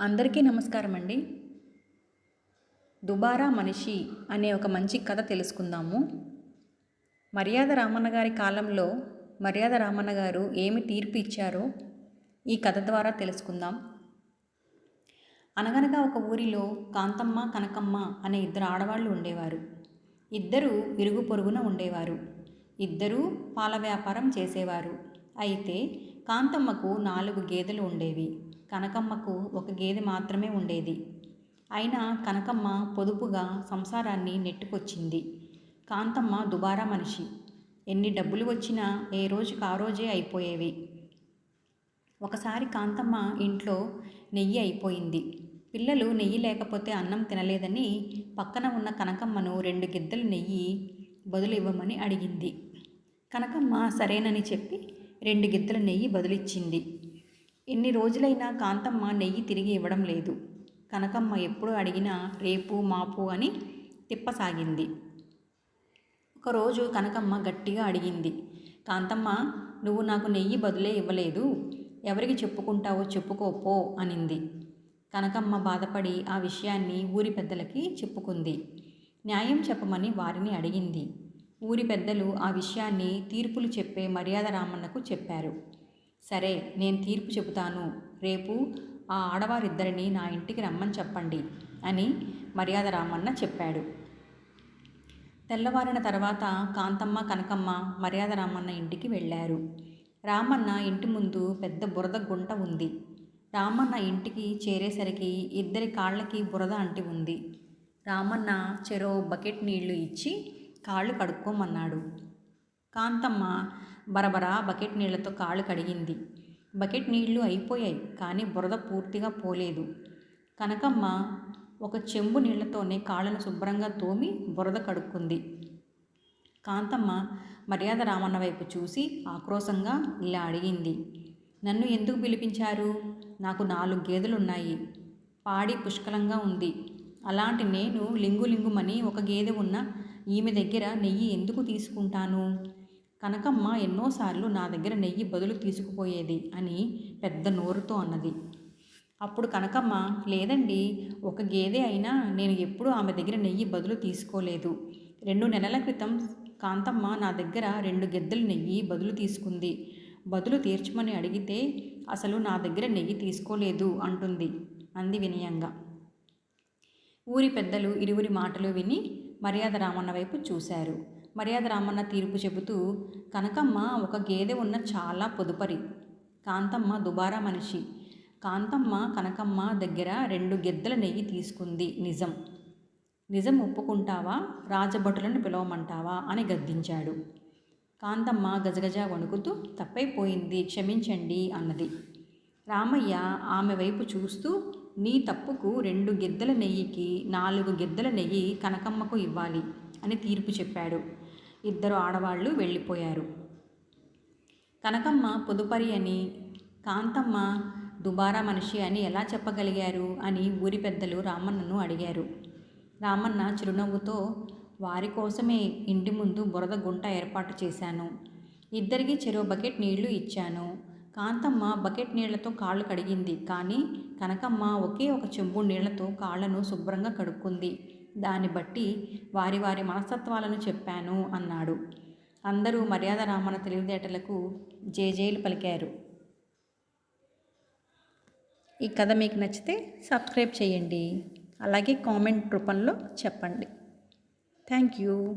అందరికీ నమస్కారం అండి దుబారా మనిషి అనే ఒక మంచి కథ తెలుసుకుందాము. మర్యాద రామన్న గారి కాలంలో మర్యాద రామన్న గారు ఏమి తీర్పు ఇచ్చారో ఈ కథ ద్వారా తెలుసుకుందాం. అనగనగా ఒక ఊరిలో కాంతమ్మ కనకమ్మ అనే ఇద్దరు ఆడవాళ్ళు ఉండేవారు. ఇద్దరు ఇరుగు పొరుగున ఉండేవారు. ఇద్దరూ పాల వ్యాపారం చేసేవారు. అయితే కాంతమ్మకు నాలుగు గేదెలు ఉండేవి. కనకమ్మకు ఒక గేదె మాత్రమే ఉండేది. అయినా కనకమ్మ పొదుపుగా సంసారాన్ని నెట్టుకొచ్చింది. కాంతమ్మ దుబారా మనిషి. ఎన్ని డబ్బులు వచ్చినా ఏ రోజుకి ఆ రోజే అయిపోయేవి. ఒకసారి కాంతమ్మ ఇంట్లో నెయ్యి అయిపోయింది. పిల్లలు నెయ్యి లేకపోతే అన్నం తినలేదని పక్కన ఉన్న కనకమ్మను రెండు గిద్దలు నెయ్యి బదులు ఇవ్వమని అడిగింది. కనకమ్మ సరేనని చెప్పి రెండు గిద్దల నెయ్యి బదులిచ్చింది. ఎన్ని రోజులైనా కాంతమ్మ నెయ్యి తిరిగి ఇవ్వడం లేదు. కనకమ్మ ఎప్పుడు అడిగినా రేపు మాపు అని తిప్పసాగింది. ఒకరోజు కనకమ్మ గట్టిగా అడిగింది కాంతమ్మ నువ్వు నాకు నెయ్యి బదులే ఇవ్వలేదు. ఎవరికి చెప్పుకుంటావో చెప్పుకోపో అనింది. కనకమ్మ బాధపడి ఆ విషయాన్ని ఊరి పెద్దలకి చెప్పుకుంది. న్యాయం చెప్పమని వారిని అడిగింది. ఊరి పెద్దలు ఆ విషయాన్ని తీర్పులు చెప్పే మర్యాద రామన్నకు చెప్పారు. సరే నేను తీర్పు చెబుతాను. రేపు ఆ ఆడవారిద్దరిని నా ఇంటికి రమ్మని చెప్పండి అని మర్యాద రామన్న చెప్పాడు. తెల్లవారిన తర్వాత కాంతమ్మ కనకమ్మ మర్యాద రామన్న ఇంటికి వెళ్ళారు. రామన్న ఇంటి ముందు పెద్ద బురద గుంట ఉంది. రామన్న ఇంటికి చేరేసరికి ఇద్దరి కాళ్ళకి బురద అంటి ఉంది. రామన్న చెరో బకెట్ నీళ్ళు ఇచ్చి కాళ్ళు కడుక్కోమన్నాడు. కాంతమ్మ బరబరా బకెట్ నీళ్ళతో కాళ్ళు కడిగింది. బకెట్ నీళ్ళు అయిపోయాయి కానీ బురద పూర్తిగా పోలేదు. కనకమ్మ ఒక చెంబు నీళ్ళతోనే కాళ్ళను శుభ్రంగా తోమి బురద కడుక్కుంది. కాంతమ్మ మర్యాద రామన్న వైపు చూసి ఆక్రోశంగా ఇలా అడిగింది. నన్ను ఎందుకు పిలిపించారు? నాకు నాలుగు గేదెలున్నాయి. పాడి పుష్కలంగా ఉంది. అలాంటి నేను లింగు లింగుమని ఒక గేదె ఉన్న ఈమె దగ్గర నెయ్యి ఎందుకు తీసుకుంటాను? కనకమ్మ ఎన్నోసార్లు నా దగ్గర నెయ్యి బదులు తీసుకుపోయేది అని పెద్ద నోరుతో అన్నది. అప్పుడు కనకమ్మ లేదండి ఒక గేదె అయినా నేను ఎప్పుడూ ఆమె దగ్గర నెయ్యి బదులు తీసుకోలేదు. రెండు నెలల క్రితం కాంతమ్మ నా దగ్గర రెండు గెద్దెలు నెయ్యి బదులు తీసుకుంది. బదులు తీర్చమని అడిగితే అసలు నా దగ్గర నెయ్యి తీసుకోలేదు అంటుంది అంది వినయంగా. ఊరి పెద్దలు ఇరువురి మాటలు విని మర్యాద రామన్న వైపు చూశారు. మర్యాద రామన్న తీర్పు చెబుతూ కనకమ్మ ఒక గేదె ఉన్న చాలా పొదుపరి. కాంతమ్మ దుబారా మనిషి. కాంతమ్మ కనకమ్మ దగ్గర రెండు గెద్దెల నెయ్యి తీసుకుంది నిజం. నిజం ఒప్పుకుంటావా? రాజభటులను పిలవమంటావా? అని గద్దించాడు. కాంతమ్మ గజగజ వణుకుతూ తప్పైపోయింది క్షమించండి అన్నది. రామయ్య ఆమె వైపు చూస్తూ నీ తప్పుకు రెండు గిద్దల నెయ్యికి నాలుగు గెద్దెల నెయ్యి కనకమ్మకు ఇవ్వాలి అని తీర్పు చెప్పాడు. ఇద్దరు ఆడవాళ్ళు వెళ్ళిపోయారు. కనకమ్మ పొదుపరి అని కాంతమ్మ దుబారా మనిషి అని ఎలా చెప్పగలిగారు అని ఊరి పెద్దలు రామన్నను అడిగారు. రామన్న చిరునవ్వుతో వారి కోసమే ఇంటి ముందు బురద గుంట ఏర్పాటు చేశాను. ఇద్దరికి చెరో బకెట్ నీళ్ళు ఇచ్చాను. కాంతమ్మ బకెట్ నీళ్ళతో కాళ్ళు కడిగింది. కానీ కనకమ్మ ఒకే ఒక చెంబు నీళ్ళతో కాళ్ళను శుభ్రంగా కడుక్కుంది. దాన్ని బట్టి వారి వారి మనస్తత్వాలను చెప్పాను అన్నాడు. అందరూ మర్యాద రామన తెలివితేటలకు జేజేలు పలికారు. ఈ కథ మీకు నచ్చితే సబ్స్క్రైబ్ చేయండి. అలాగే కామెంట్ రూపంలో చెప్పండి. Thank you.